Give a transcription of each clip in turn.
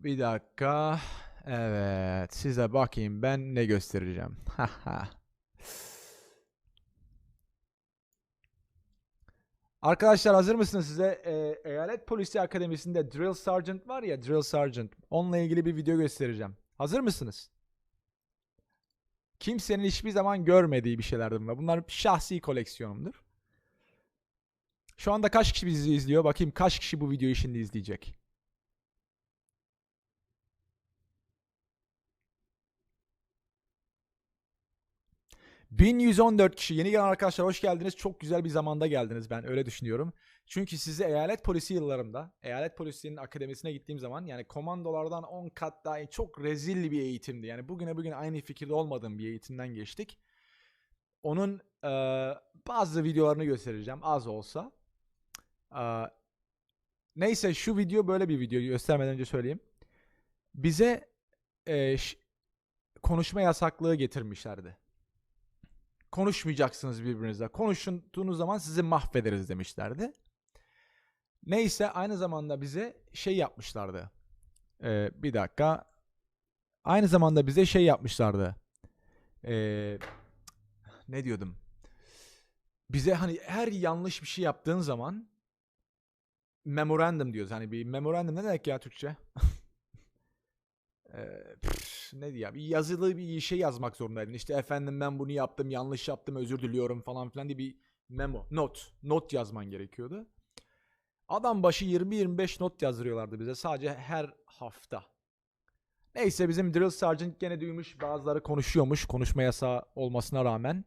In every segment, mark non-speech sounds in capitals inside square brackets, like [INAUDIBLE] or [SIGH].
Bir dakika. Evet. Size bakayım ben ne göstereceğim. [LAUGHS] Arkadaşlar hazır mısınız size? e, Eyalet Polisi Akademisi'nde Drill Sergeant var ya Drill Sergeant. Onunla ilgili bir video göstereceğim. Hazır mısınız? Kimsenin hiçbir zaman görmediği bir şeylerdir bunlar. Bunlar şahsi koleksiyonumdur. Şu anda kaç kişi bizi izliyor? Bakayım kaç kişi bu videoyu şimdi izleyecek. ...1114 kişi. Yeni gelen arkadaşlar hoş geldiniz. Çok güzel bir zamanda geldiniz ben öyle düşünüyorum. Çünkü sizi eyalet polisi yıllarımda... ...eyalet polisinin akademisine gittiğim zaman... ...yani komandolardan 10 kat daha çok rezil bir eğitimdi. Yani bugüne bugün aynı fikirde olmadığım bir eğitimden geçtik. Onun eee, bazı videolarını göstereceğim az olsa. Eee, neyse şu video böyle bir video göstermeden önce söyleyeyim. Bize ş- konuşma yasaklığı getirmişlerdi. Konuşmayacaksınız birbirinizle. Konuştuğunuz zaman sizi mahvederiz demişlerdi. Neyse aynı zamanda bize şey yapmışlardı. Eee, bir dakika. Aynı zamanda bize şey yapmışlardı. Eee ne diyordum? Bize hani her yanlış bir şey yaptığın zaman memorandum diyoruz. Hani bir memorandum ne demek ya Türkçe? [LAUGHS] Püf, ne diyor? Bir yazılı bir şey yazmak zorundaydın. İşte efendim ben bunu yaptım, yanlış yaptım, özür diliyorum falan filan diye bir memo, not, not yazman gerekiyordu. Adam başı 20-25 not yazdırıyorlardı bize sadece her hafta. Neyse bizim Drill Sergeant gene duymuş bazıları konuşuyormuş konuşma yasağı olmasına rağmen.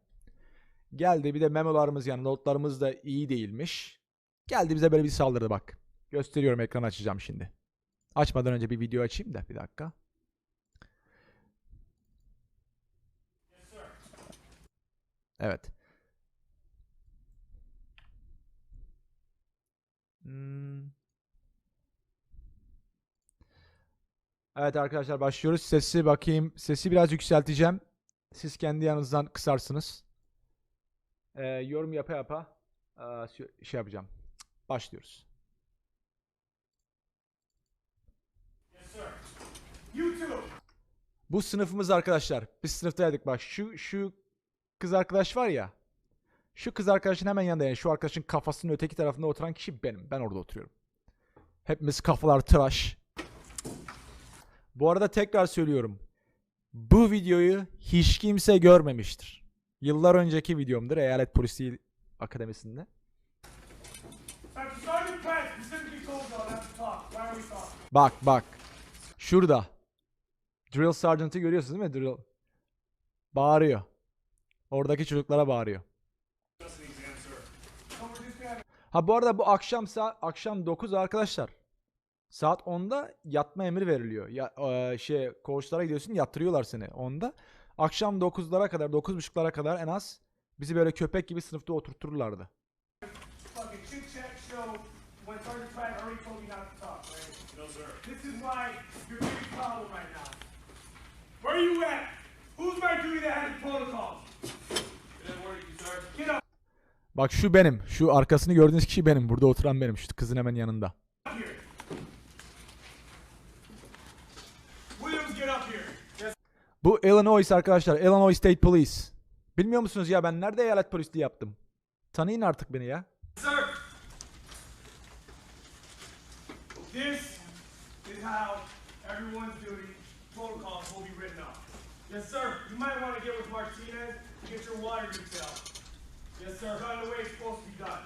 Geldi bir de memolarımız yani notlarımız da iyi değilmiş. Geldi bize böyle bir saldırdı bak. Gösteriyorum ekran açacağım şimdi. Açmadan önce bir video açayım da bir dakika. Evet. Hmm. Evet arkadaşlar başlıyoruz. Sesi bakayım. Sesi biraz yükselteceğim. Siz kendi yanınızdan kısarsınız. Ee, yorum yapa yapa sö- şey yapacağım. Başlıyoruz. Bu sınıfımız arkadaşlar. Biz sınıftaydık bak. Şu şu kız arkadaş var ya. Şu kız arkadaşın hemen yanında yani şu arkadaşın kafasının öteki tarafında oturan kişi benim. Ben orada oturuyorum. Hepimiz kafalar tıraş. Bu arada tekrar söylüyorum. Bu videoyu hiç kimse görmemiştir. Yıllar önceki videomdur Eyalet Polisi Akademisi'nde. Bak bak. Şurada. Drill Sergeant'ı görüyorsunuz değil mi? Drill. Bağırıyor. Oradaki çocuklara bağırıyor. Ha bu arada bu akşam saat akşam 9 arkadaşlar. Saat 10'da yatma emri veriliyor. Ya eee, şey koğuşlara gidiyorsun yatırıyorlar seni 10'da. Akşam 9'lara kadar 9.30'lara kadar en az bizi böyle köpek gibi sınıfta oturturlardı. Where are you at? Who's my duty that had protocols? Bak şu benim. Şu arkasını gördüğünüz kişi benim. Burada oturan benim. Şu kızın hemen yanında. Bu Illinois arkadaşlar. Illinois State Police. Bilmiyor musunuz ya ben nerede eyalet polisliği yaptım? Tanıyın artık beni ya. This is how everyone's duty protocols will be written up. Yes, sir. You might want to get with Martinez and get your water detail. Yes, sir. Done the way it's supposed to be done.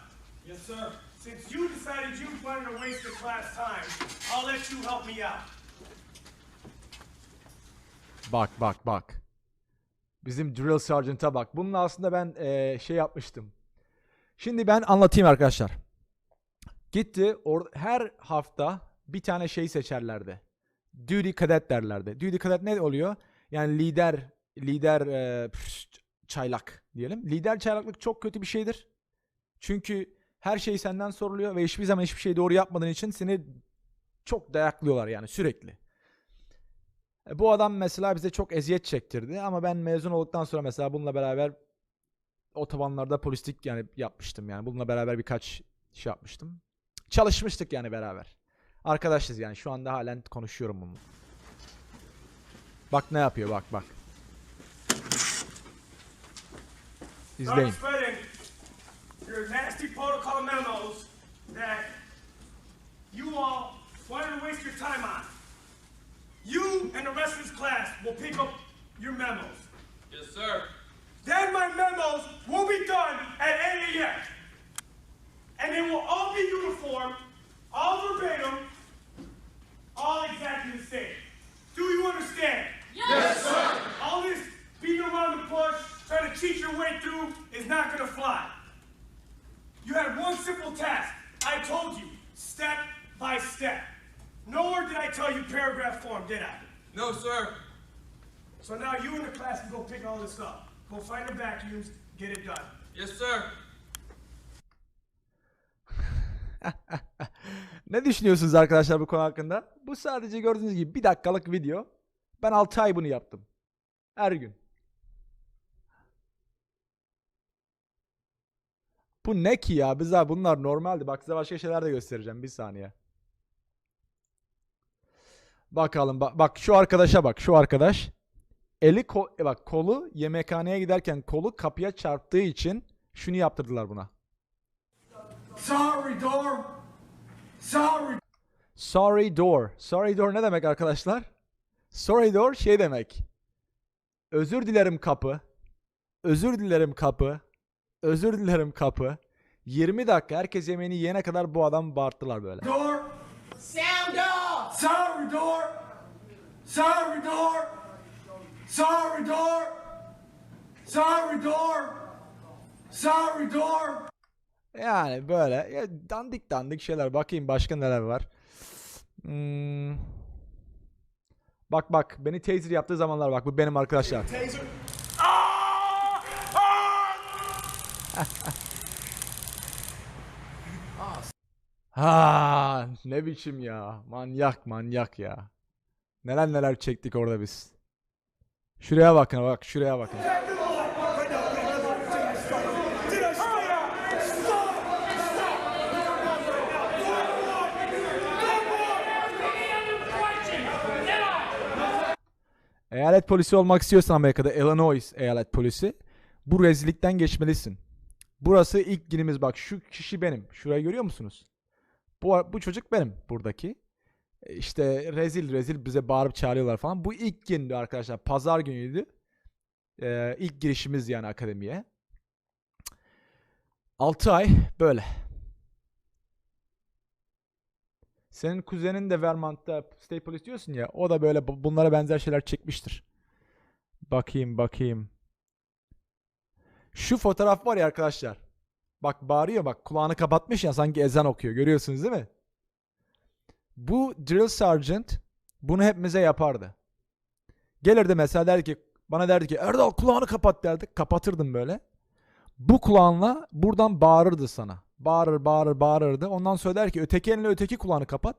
Yes, sir. Since you decided you wanted to waste the class time, I'll let you help me out. Bak bak bak. Bizim Drill Sergeant'a bak. Bunun aslında ben eee, şey yapmıştım. Şimdi ben anlatayım arkadaşlar. Gitti or her hafta bir tane şey seçerlerdi. Duty Cadet derlerdi. Duty Cadet ne oluyor? Yani lider lider eee, püf, çaylak diyelim. Lider çaylaklık çok kötü bir şeydir. Çünkü her şey senden soruluyor ve hiçbir zaman hiçbir şey doğru yapmadığın için seni çok dayaklıyorlar yani sürekli. E, Bu adam mesela bize çok eziyet çektirdi ama ben mezun olduktan sonra mesela bununla beraber otobanlarda polislik yani yapmıştım yani bununla beraber birkaç şey yapmıştım. Çalışmıştık yani beraber. Arkadaşız yani şu anda halen konuşuyorum bununla. Bak ne yapıyor bak bak. İzleyin. Start spreading your nasty protocol memos that you all wanted to waste your time on. You and the rest of this class will pick up your memos. Yes, sir. Then my memos will be done at 8 a.m. And they will all be So now you and the class can go pick all this up. Go find the vacuums, get it done. Yes, sir. [LAUGHS] Ne düşünüyorsunuz arkadaşlar bu konu hakkında? Bu sadece gördüğünüz gibi bir dakikalık video. Ben 6 ay bunu yaptım. Her gün. Bu ne ki ya? Biz abi bunlar normaldi. Bak size başka şeyler de göstereceğim. Bir saniye. Bakalım bak, bak şu arkadaşa bak. Şu arkadaş. Eli ko- e bak kolu yemekhaneye giderken kolu kapıya çarptığı için şunu yaptırdılar buna. Sorry, Dorm. Sorry. Sorry door. Sorry door ne demek arkadaşlar? Sorry door şey demek. Özür dilerim kapı. Özür dilerim kapı. Özür dilerim kapı. 20 dakika herkes yemeğini yiyene kadar bu adam bağırttılar böyle. Door. Sound Door. Sorry, Door. Sorry, Door. Sorry, Door. Sorry, Door. Yani böyle ya dandik dandik şeyler. Bakayım başka neler var. Hmm. Bak bak beni taser yaptığı zamanlar bak bu benim arkadaşlar. [LAUGHS] Ha ne biçim ya. Manyak manyak ya. Neler neler çektik orada biz. Şuraya bakın bak şuraya bakın. Eyalet polisi olmak istiyorsan Amerika'da Illinois eyalet polisi bu rezillikten geçmelisin. Burası ilk günümüz bak şu kişi benim. Şurayı görüyor musunuz? Bu, bu çocuk benim buradaki. E, İşte rezil rezil bize bağırıp çağırıyorlar falan. Bu ilk gündü arkadaşlar. Pazar günüydü. Ee, ilk girişimiz yani akademiye. 6 ay böyle. Senin kuzenin de Vermont'ta Police diyorsun ya. O da böyle bu- bunlara benzer şeyler çekmiştir. Bakayım bakayım. Şu fotoğraf var ya arkadaşlar. Bak bağırıyor bak kulağını kapatmış ya sanki ezan okuyor. Görüyorsunuz değil mi? Bu drill sergeant bunu hepimize yapardı. Gelirdi mesela derdi ki bana derdi ki Erdal kulağını kapat derdi. Kapatırdım böyle. Bu kulağınla buradan bağırırdı sana. Bağırır bağırır bağırırdı. Ondan sonra der ki öteki elinle öteki kulağını kapat.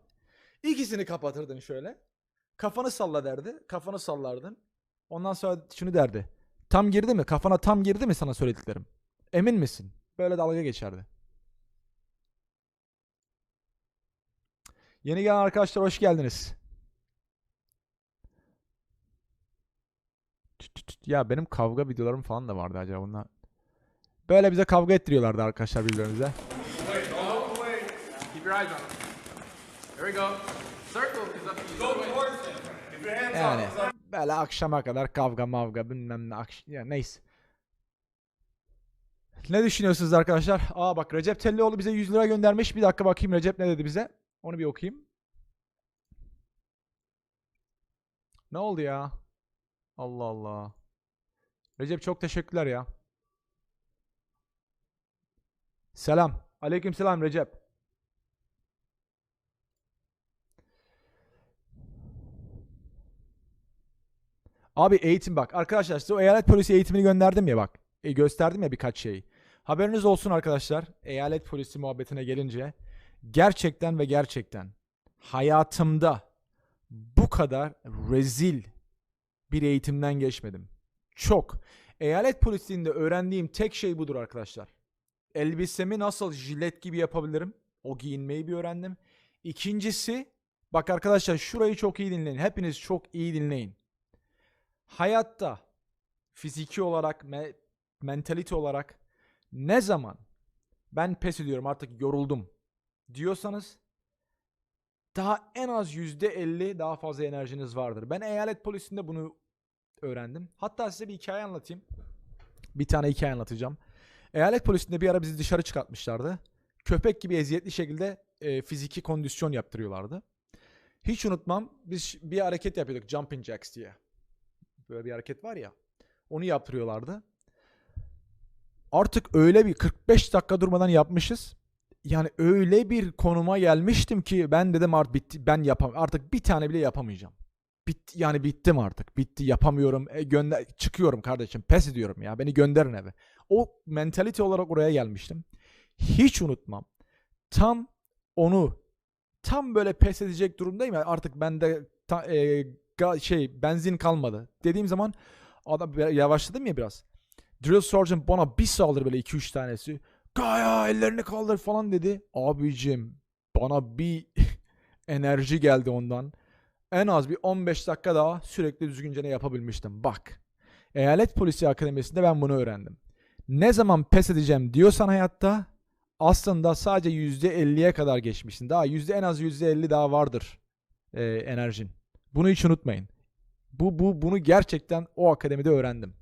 İkisini kapatırdın şöyle. Kafanı salla derdi. Kafanı sallardın. Ondan sonra şunu derdi. Tam girdi mi? Kafana tam girdi mi sana söylediklerim? Emin misin? Böyle dalga geçerdi. Yeni gelen arkadaşlar hoş geldiniz. Ya benim kavga videolarım falan da vardı acaba bunlar. Böyle bize kavga ettiriyorlardı arkadaşlar birbirimize. Yani böyle akşama kadar kavga mavga bilmem ne ya neyse. Ne düşünüyorsunuz arkadaşlar? Aa bak Recep Tellioğlu bize 100 lira göndermiş. Bir dakika bakayım Recep ne dedi bize. Onu bir okuyayım. Ne oldu ya? Allah Allah. Recep çok teşekkürler ya. Selam. Aleyküm selam Recep. Abi eğitim bak. Arkadaşlar size o eyalet polisi eğitimini gönderdim ya bak. E, gösterdim ya birkaç şeyi. Haberiniz olsun arkadaşlar. Eyalet polisi muhabbetine gelince gerçekten ve gerçekten hayatımda bu kadar rezil bir eğitimden geçmedim. Çok. Eyalet polisliğinde öğrendiğim tek şey budur arkadaşlar. Elbisemi nasıl jilet gibi yapabilirim? O giyinmeyi bir öğrendim. İkincisi Bak arkadaşlar şurayı çok iyi dinleyin. Hepiniz çok iyi dinleyin. Hayatta fiziki olarak, me- mentalite olarak ne zaman ben pes ediyorum artık yoruldum diyorsanız daha en az %50 daha fazla enerjiniz vardır. Ben eyalet polisinde bunu öğrendim. Hatta size bir hikaye anlatayım. Bir tane hikaye anlatacağım. Eyalet polisinde bir ara bizi dışarı çıkartmışlardı. Köpek gibi eziyetli şekilde e, fiziki kondisyon yaptırıyorlardı. Hiç unutmam biz bir hareket yapıyorduk jumping jacks diye. Böyle bir hareket var ya. Onu yaptırıyorlardı. Artık öyle bir 45 dakika durmadan yapmışız. Yani öyle bir konuma gelmiştim ki ben dedim artık bitti ben yapam artık bir tane bile yapamayacağım. Bitti yani bittim artık. Bitti yapamıyorum. E, gönder çıkıyorum kardeşim. Pes ediyorum ya. Beni gönderin eve. O mentalite olarak oraya gelmiştim. Hiç unutmam. Tam onu tam böyle pes edecek durumdayım ya artık bende ta- e, ga- şey benzin kalmadı. Dediğim zaman adam yavaşladım ya biraz. Drill Sergeant bana bir saldırı böyle 2-3 tanesi. Kaya ellerini kaldır falan dedi. Abicim bana bir [LAUGHS] enerji geldi ondan. En az bir 15 dakika daha sürekli düzgünce ne yapabilmiştim. Bak. Eyalet Polisi Akademisi'nde ben bunu öğrendim. Ne zaman pes edeceğim diyorsan hayatta aslında sadece %50'ye kadar geçmişsin. Daha yüzde en az %50 daha vardır e, enerjin. Bunu hiç unutmayın. Bu, bu bunu gerçekten o akademide öğrendim.